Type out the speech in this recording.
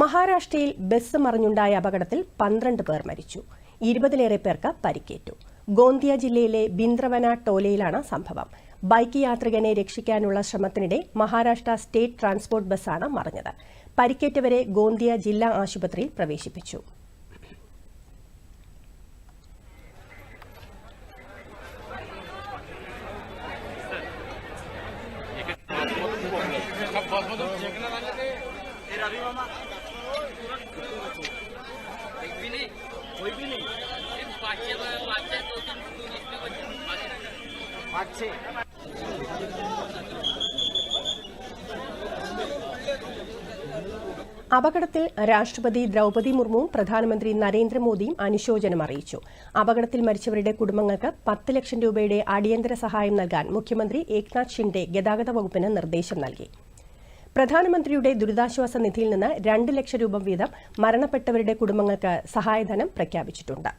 മഹാരാഷ്ട്രയിൽ ബസ് മറിഞ്ഞുണ്ടായ അപകടത്തിൽ പന്ത്രണ്ട് പേർ മരിച്ചു. ഇരുപതിലേറെ പേർക്ക് പരിക്കേറ്റു. ഗോന്തിയ ജില്ലയിലെ ബിന്ദ്രവന ടോലയിലാണ് സംഭവം. ബൈക്ക് യാത്രികനെ രക്ഷിക്കാനുള്ള ശ്രമത്തിനിടെ മഹാരാഷ്ട്ര സ്റ്റേറ്റ് ട്രാൻസ്പോർട്ട് ബസ്സാണ് മറിഞ്ഞത്. പരിക്കേറ്റവരെ ഗോന്തിയ ജില്ലാ ആശുപത്രിയിൽ പ്രവേശിപ്പിച്ചു. അപകടത്തിൽ രാഷ്ട്രപതി ദ്രൗപതി മുർമുവും പ്രധാനമന്ത്രി നരേന്ദ്രമോദിയും അനുശോചനം അറിയിച്ചു. അപകടത്തിൽ മരിച്ചവരുടെ കുടുംബങ്ങൾക്ക് പത്ത് ലക്ഷം രൂപയുടെ അടിയന്തര സഹായം നൽകാൻ മുഖ്യമന്ത്രി ഏക്നാഥ് ഷിൻഡെ ഗതാഗത വകുപ്പിന് നിർദ്ദേശം നൽകി. പ്രധാനമന്ത്രിയുടെ ദുരിതാശ്വാസ നിധിയിൽ നിന്ന് രണ്ട് ലക്ഷം രൂപ വീതം മരണപ്പെട്ടവരുടെ കുടുംബങ്ങൾക്ക് സഹായധനം പ്രഖ്യാപിച്ചിട്ടുണ്ട്.